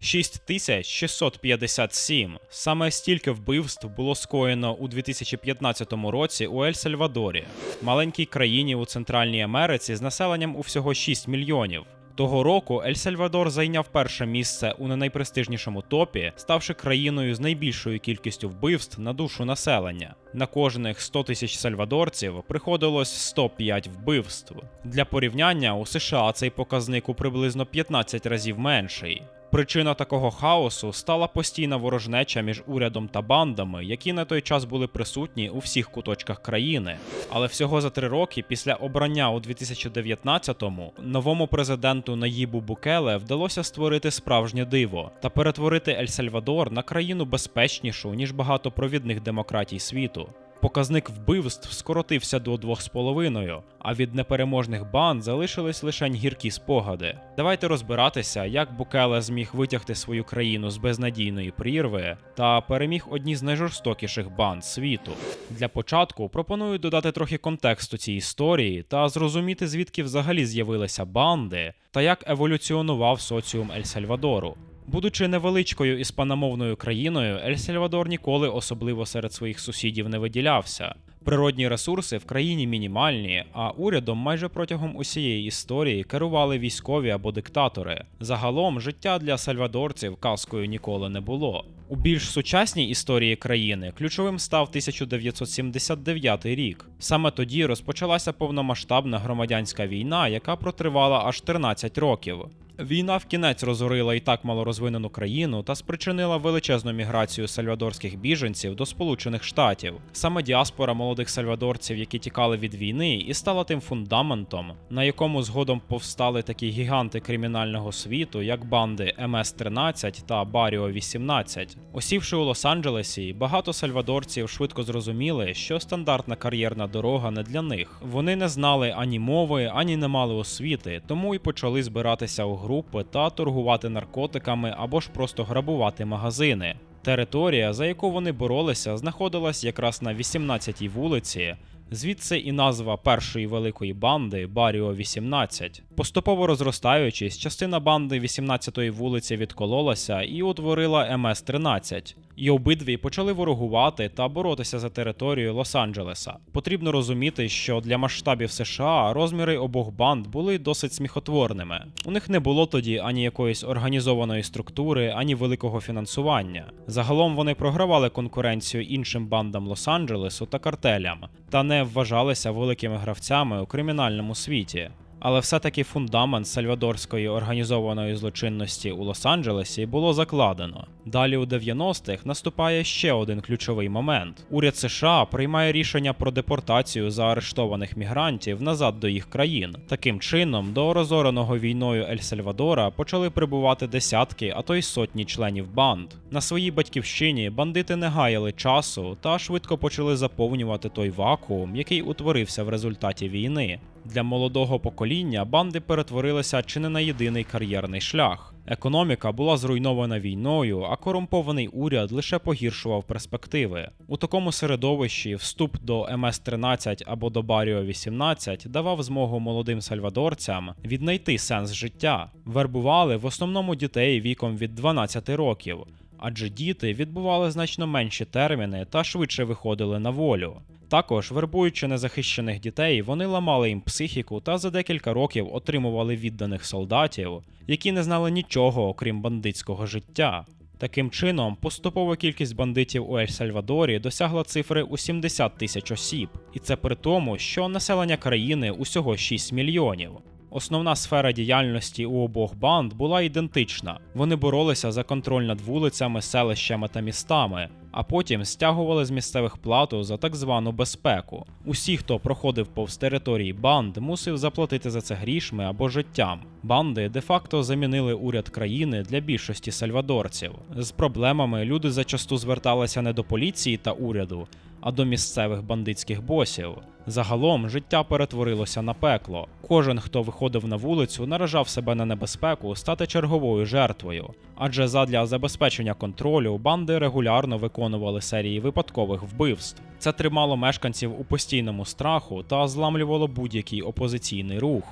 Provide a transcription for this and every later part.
6657. Саме стільки вбивств було скоєно у 2015 році у Ель-Сальвадорі, маленькій країні у Центральній Америці з населенням у всього 6 мільйонів. Того року Ель-Сальвадор зайняв перше місце у не найпрестижнішому топі, ставши країною з найбільшою кількістю вбивств на душу населення. На кожних 100 тисяч сальвадорців приходилось 105 вбивств. Для порівняння у США цей показник у приблизно 15 разів менший. Причина такого хаосу стала постійна ворожнеча між урядом та бандами, які на той час були присутні у всіх куточках країни. Але всього за три роки після обрання у 2019-му новому президенту Наїбу Букеле вдалося створити справжнє диво та перетворити Ель-Сальвадор на країну безпечнішу ніж багато провідних демократій світу. Показник вбивств скоротився до 2,5, а від непереможних банд залишились лише гіркі спогади. Давайте розбиратися, як Букеле зміг витягти свою країну з безнадійної прірви та переміг одні з найжорстокіших банд світу. Для початку пропоную додати трохи контексту цій історії та зрозуміти, звідки взагалі з'явилися банди та як еволюціонував соціум Ель-Сальвадору. Будучи невеличкою іспаномовною країною, Ель-Сальвадор ніколи особливо серед своїх сусідів не виділявся. Природні ресурси в країні мінімальні, а урядом майже протягом усієї історії керували військові або диктатори. Загалом життя для сальвадорців казкою ніколи не було. У більш сучасній історії країни ключовим став 1979 рік. Саме тоді розпочалася повномасштабна громадянська війна, яка протривала аж 13 років. Війна в кінець розорила і так малорозвинену країну та спричинила величезну міграцію сальвадорських біженців до Сполучених Штатів. Саме діаспора молодих сальвадорців, які тікали від війни, і стала тим фундаментом, на якому згодом повстали такі гіганти кримінального світу, як банди МС-13 та Баріо 18. Осівши у Лос-Анджелесі, багато сальвадорців швидко зрозуміли, що стандартна кар'єрна дорога не для них. Вони не знали ані мови, ані не мали освіти, тому і почали збиратися у групи та торгувати наркотиками або ж просто грабувати магазини. Територія, за яку вони боролися, знаходилась якраз на 18-й вулиці. Звідси і назва першої великої банди Баріо 18. Поступово розростаючись, частина банди 18-ї вулиці відкололася і утворила МС-13. І обидві почали ворогувати та боротися за територію Лос-Анджелеса. Потрібно розуміти, що для масштабів США розміри обох банд були досить сміхотворними. У них не було тоді ані якоїсь організованої структури, ані великого фінансування. Загалом вони програвали конкуренцію іншим бандам Лос-Анджелесу та картелям, та не вважалися великими гравцями у кримінальному світі. Але все-таки фундамент сальвадорської організованої злочинності у Лос-Анджелесі було закладено. Далі у 90-х наступає ще один ключовий момент: уряд США приймає рішення про депортацію заарештованих мігрантів назад до їх країн. Таким чином, до розореного війною Ель-Сальвадора почали прибувати десятки, а то й сотні членів банд. На своїй батьківщині бандити не гаяли часу та швидко почали заповнювати той вакуум, який утворився в результаті війни. Для молодого покоління банди перетворилися чи не на єдиний кар'єрний шлях. Економіка була зруйнована війною, а корумпований уряд лише погіршував перспективи. У такому середовищі вступ до МС-13 або до Баріо 18 давав змогу молодим сальвадорцям віднайти сенс життя. Вербували в основному дітей віком від 12 років. Адже діти відбували значно менші терміни та швидше виходили на волю. Також, вербуючи незахищених дітей, вони ламали їм психіку та за декілька років отримували відданих солдатів, які не знали нічого окрім бандитського життя. Таким чином, поступова кількість бандитів у Ель-Сальвадорі досягла цифри у 70 тисяч осіб, і це при тому, що населення країни усього 6 мільйонів. Основна сфера діяльності у обох банд була ідентична. Вони боролися за контроль над вулицями, селищами та містами, а потім стягували з місцевих плату за так звану безпеку. Усі, хто проходив повз території банд, мусив заплатити за це грішми або життям. Банди де-факто замінили уряд країни для більшості сальвадорців. З проблемами люди зачасту зверталися не до поліції та уряду, а до місцевих бандитських босів. Загалом життя перетворилося на пекло. Кожен, хто виходив на вулицю, наражав себе на небезпеку стати черговою жертвою. Адже задля забезпечення контролю банди регулярно виконували серії випадкових вбивств. Це тримало мешканців у постійному страху та зламлювало будь-який опозиційний рух.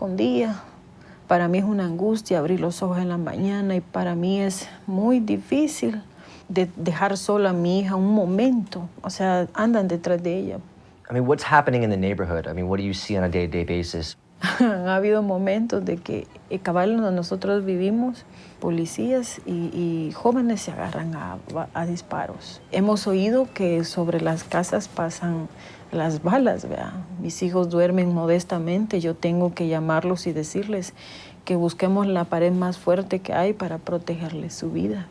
Con día Para mí es una angustia abrir los ojos en la mañana y para mí de dejar sola a mi hija un momento. O sea, andan detrás de ella. I mean, what's happening in the neighborhood? I mean, what do you see on a day to day basis? ha habido momentos de que el cabal donde nosotros vivimos, policías y, y jóvenes se agarran a, a, disparos. Hemos oído que sobre las casas pasan las balas, ¿vea? Mis hijos duermen modestamente, yo tengo que llamarlos y decirles que busquemos la pared más fuerte que hay para protegerles su vida.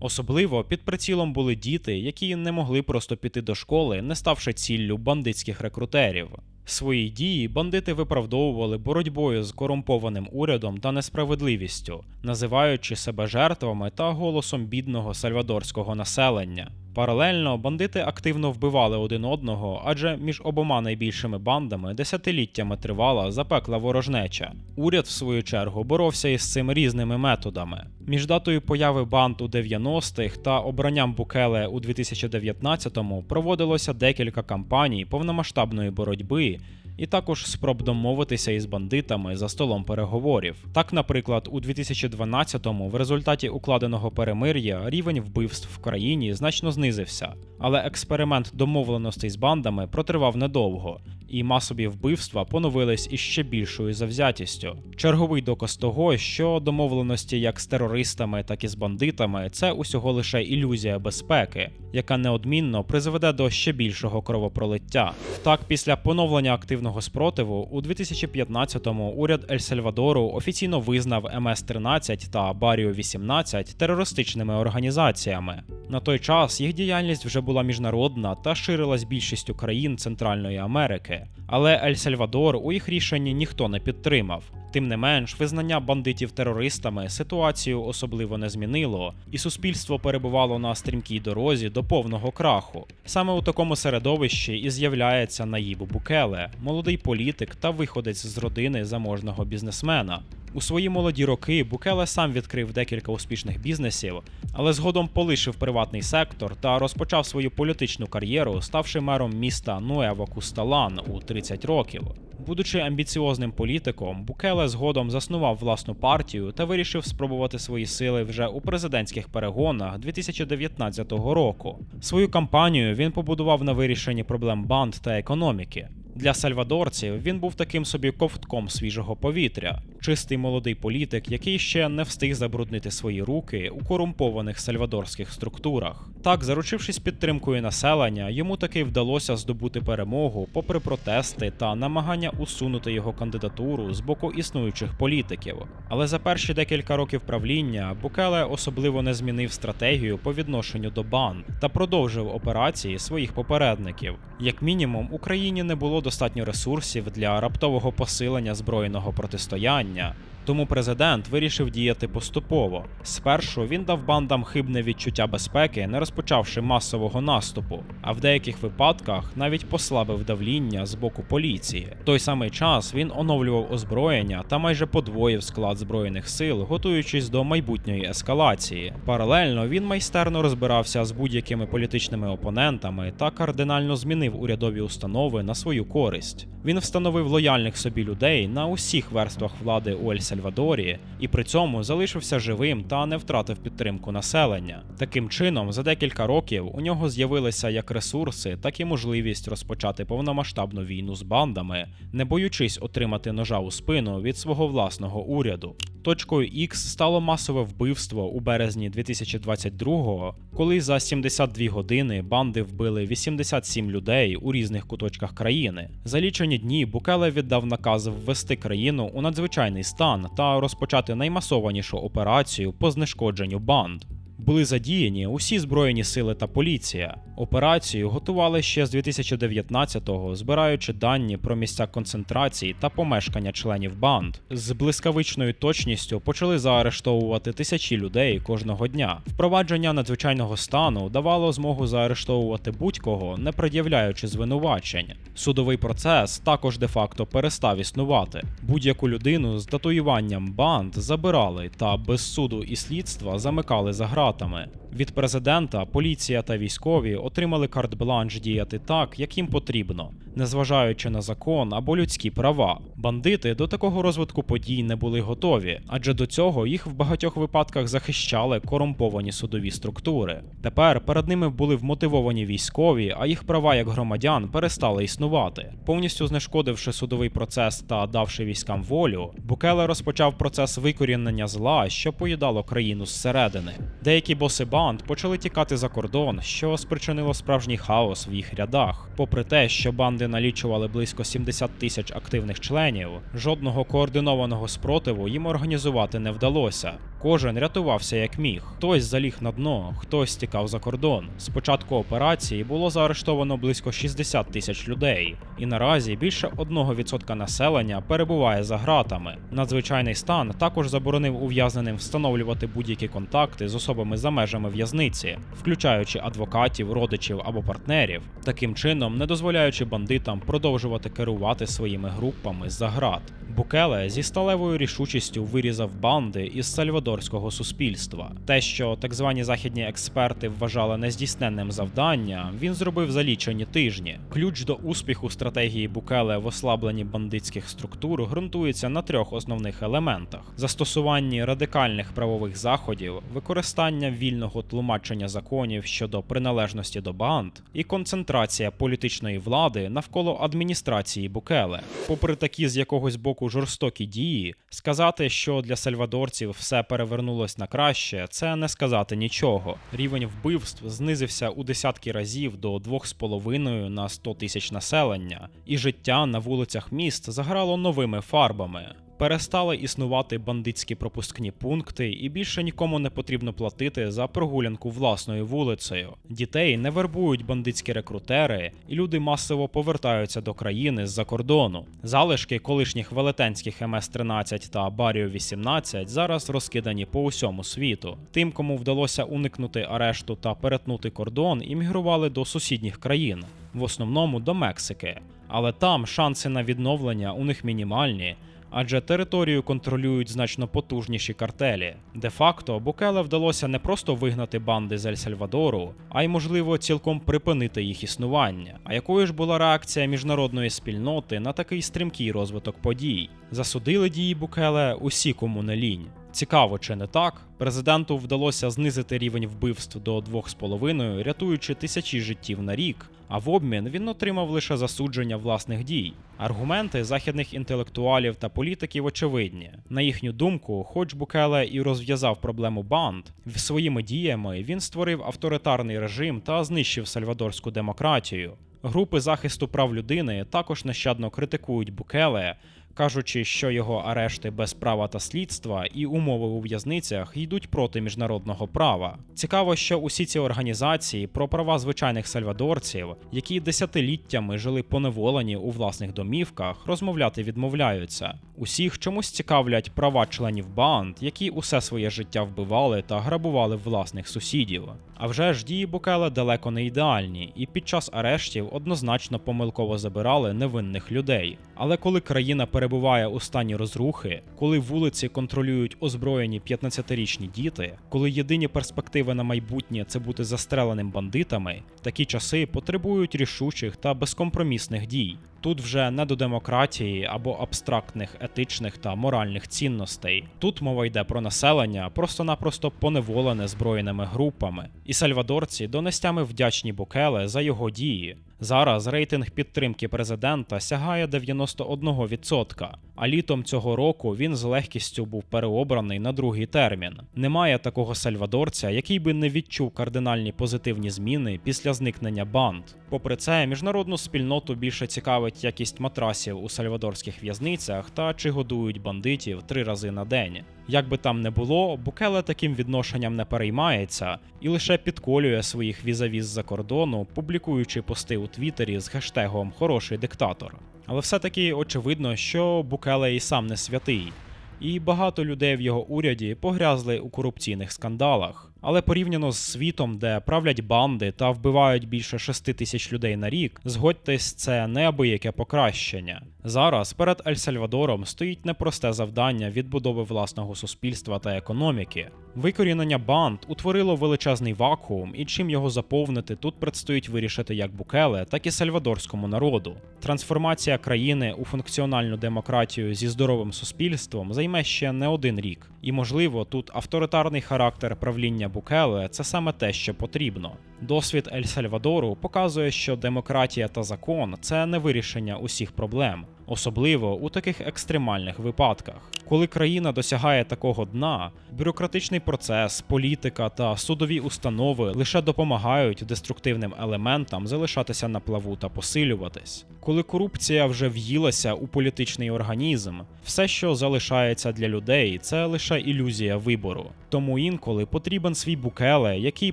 Особливо під прицілом були діти, які не могли просто піти до школи, не ставши ціллю бандитських рекрутерів. Свої дії бандити виправдовували боротьбою з корумпованим урядом та несправедливістю, називаючи себе жертвами та голосом бідного сальвадорського населення. Паралельно бандити активно вбивали один одного, адже між обома найбільшими бандами десятиліттями тривала запекла ворожнеча. Уряд, в свою чергу, боровся із цим різними методами. Між датою появи банд у 90-х та обранням Букеле у 2019-му проводилося декілька кампаній повномасштабної боротьби. І також спроб домовитися із бандитами за столом переговорів. Так, наприклад, у 2012-му в результаті укладеного перемир'я рівень вбивств в країні значно знизився, але експеримент домовленостей з бандами протривав недовго, і масові вбивства поновились із ще більшою завзятістю. Черговий доказ того, що домовленості як з терористами, так і з бандитами це усього лише ілюзія безпеки, яка неодмінно призведе до ще більшого кровопролиття. Так, після поновлення активного спротиву у 2015-му уряд Ель Сальвадору офіційно визнав МС-13 та Баріо 18 терористичними організаціями. На той час їх діяльність вже була міжнародна та ширилась більшістю країн Центральної Америки, але Ель Сальвадор у їх рішенні ніхто не підтримав. Тим не менш, визнання бандитів терористами ситуацію особливо не змінило, і суспільство перебувало на стрімкій дорозі до повного краху. Саме у такому середовищі і з'являється Наїб Букеле, молодий політик та виходець з родини заможного бізнесмена. У свої молоді роки Букеле сам відкрив декілька успішних бізнесів, але згодом полишив приватний сектор та розпочав свою політичну кар'єру, ставши мером міста Нуево Кусталан у 30 років. Будучи амбіціозним політиком, Букеле згодом заснував власну партію та вирішив спробувати свої сили вже у президентських перегонах 2019 року. Свою кампанію він побудував на вирішенні проблем банд та економіки. Для сальвадорців він був таким собі ковтком свіжого повітря, чистий молодий політик, який ще не встиг забруднити свої руки у корумпованих сальвадорських структурах. Так, заручившись підтримкою населення, йому таки вдалося здобути перемогу, попри протести та намагання усунути його кандидатуру з боку існуючих політиків. Але за перші декілька років правління Букеле особливо не змінив стратегію по відношенню до банд та продовжив операції своїх попередників. Як мінімум, Україні не було достатньо ресурсів для раптового посилення збройного протистояння. Тому президент вирішив діяти поступово. Спершу він дав бандам хибне відчуття безпеки, не розпочавши масового наступу, а в деяких випадках навіть послабив давління з боку поліції. В той самий час він оновлював озброєння та майже подвоїв склад збройних сил, готуючись до майбутньої ескалації. Паралельно він майстерно розбирався з будь-якими політичними опонентами та кардинально змінив урядові установи на свою користь. Він встановив лояльних собі людей на усіх верствах влади у Ель Сальвадорі і при цьому залишився живим та не втратив підтримку населення. Таким чином, за декілька років у нього з'явилися як ресурси, так і можливість розпочати повномасштабну війну з бандами, не боючись отримати ножа у спину від свого власного уряду. Точкою X стало масове вбивство у березні 2022-го, коли за 72 години банди вбили 87 людей у різних куточках країни. За лічені дні Букеле віддав наказ ввести країну у надзвичайний стан та розпочати наймасованішу операцію по знешкодженню банд. Були задіяні усі збройні сили та поліція. Операцію готували ще з 2019-го, збираючи дані про місця концентрації та помешкання членів банд. З блискавичною точністю почали заарештовувати тисячі людей кожного дня. Впровадження надзвичайного стану давало змогу заарештовувати будь-кого, не пред'являючи звинувачень. Судовий процес також де-факто перестав існувати. Будь-яку людину з татуюванням банд забирали та без суду і слідства замикали за гратами. Від президента поліція та військові отримали карт-бланш діяти так, як їм потрібно, незважаючи на закон або людські права. Бандити до такого розвитку подій не були готові, адже до цього їх в багатьох випадках захищали корумповані судові структури. Тепер перед ними були вмотивовані військові, а їх права як громадян перестали існувати. Повністю знешкодивши судовий процес та давши військам волю, Букеле розпочав процес викорінення зла, що поїдало країну зсередини. Деякі боси банд почали тікати за кордон, що спричинило справжній хаос в їх рядах. Попри те, що банди налічували близько 70 тисяч активних членів, жодного координованого спротиву їм організувати не вдалося. Кожен рятувався як міг. Хтось заліг на дно, хтось тікав за кордон. З початку операції було заарештовано близько 60 тисяч людей, і наразі більше 1% населення перебуває за ґратами. Надзвичайний стан також заборонив ув'язненим встановлювати будь-які контакти з особами за межами в'язниці, включаючи адвокатів, родичів або партнерів, таким чином не дозволяючи бандитам продовжувати керувати своїми групами за град. Букеле зі сталевою рішучістю вирізав банди із сальвадорського суспільства. Те, що так звані західні експерти вважали нездійсненним завданням, він зробив за лічені тижні. Ключ до успіху стратегії Букеле в ослабленні бандитських структур ґрунтується на трьох основних елементах: застосуванні радикальних правових заходів, використання вільного тлумачення законів щодо приналежності до банд і концентрація політичної влади навколо адміністрації Букеле. Попри такі з якогось боку жорстокі дії, сказати, що для сальвадорців все перевернулось на краще, це не сказати нічого. Рівень вбивств знизився у десятки разів до 2,5 на 100 тисяч населення, і життя на вулицях міст заграло новими фарбами. Перестали існувати бандитські пропускні пункти, і більше нікому не потрібно платити за прогулянку власною вулицею. Дітей не вербують бандитські рекрутери, і люди масово повертаються до країни з-за кордону. Залишки колишніх велетенських МС-13 та Баріо 18 зараз розкидані по усьому світу. Тим, кому вдалося уникнути арешту та перетнути кордон, іммігрували до сусідніх країн, в основному до Мексики. Але там шанси на відновлення у них мінімальні адже територію контролюють значно потужніші картелі. Де-факто Букеле вдалося не просто вигнати банди з Ель-Сальвадору, а й можливо цілком припинити їх існування. А якою ж була реакція міжнародної спільноти на такий стрімкий розвиток подій? Засудили дії Букеле усі, кому не лінь. Цікаво, чи не так? Президенту вдалося знизити рівень вбивств до 2,5, рятуючи тисячі життів на рік. А в обмін він отримав лише засудження власних дій. Аргументи західних інтелектуалів та політиків очевидні. На їхню думку, хоч Букеле і розв'язав проблему банд, своїми діями він створив авторитарний режим та знищив сальвадорську демократію. Групи захисту прав людини також нещадно критикують Букеле, кажучи, що його арешти без права та слідства і умови у в'язницях йдуть проти міжнародного права. Цікаво, що усі ці організації про права звичайних сальвадорців, які десятиліттями жили поневолені у власних домівках, розмовляти відмовляються. Усіх чомусь цікавлять права членів банд, які усе своє життя вбивали та грабували власних сусідів. А вже ж дії Букеле далеко не ідеальні, і під час арештів однозначно помилково забирали невинних людей. Але коли країна перебуває у стані розрухи, коли вулиці контролюють озброєні 15-річні діти, коли єдині перспективи на майбутнє це бути застреленим бандитами, такі часи потребують рішучих та безкомпромісних дій. Тут вже не до демократії або абстрактних етичних та моральних цінностей. Тут мова йде про населення, просто-напросто поневолене збройними групами. І сальвадорці донестями вдячні Букеле за його дії. Зараз рейтинг підтримки президента сягає 91%, а літом цього року він з легкістю був переобраний на другий термін. Немає такого сальвадорця, який би не відчув кардинальні позитивні зміни після зникнення банд. Попри це, міжнародну спільноту більше цікавить якість матрасів у сальвадорських в'язницях та чи годують бандитів три рази на день. Як би там не було, Букеле таким відношенням не переймається і лише підколює своїх візавіз з-за кордону, публікуючи пости у Твіттері з хештегом Хороший диктатор. Але все-таки очевидно, що Букеле і сам не святий, і багато людей в його уряді погрязли у корупційних скандалах. Але порівняно з світом, де правлять банди та вбивають більше 6 тисяч людей на рік, згодьтесь, це неабияке покращення. Зараз перед Ель-Сальвадором стоїть непросте завдання відбудови власного суспільства та економіки. Викорінення банд утворило величезний вакуум, і чим його заповнити, тут предстоїть вирішити як Букеле, так і сальвадорському народу. Трансформація країни у функціональну демократію зі здоровим суспільством займе ще не один рік. І можливо, тут авторитарний характер правління Букеле це саме те, що потрібно. Досвід Ель-Сальвадору показує, що демократія та закон це не вирішення усіх проблем, особливо у таких екстремальних випадках. Коли країна досягає такого дна, бюрократичний процес, політика та судові установи лише допомагають деструктивним елементам залишатися на плаву та посилюватись. Коли корупція вже в'їлася у політичний організм, все, що залишається для людей, це лише ілюзія вибору. Тому інколи потрібен свій букеле, який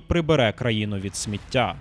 прибере країну від сміття.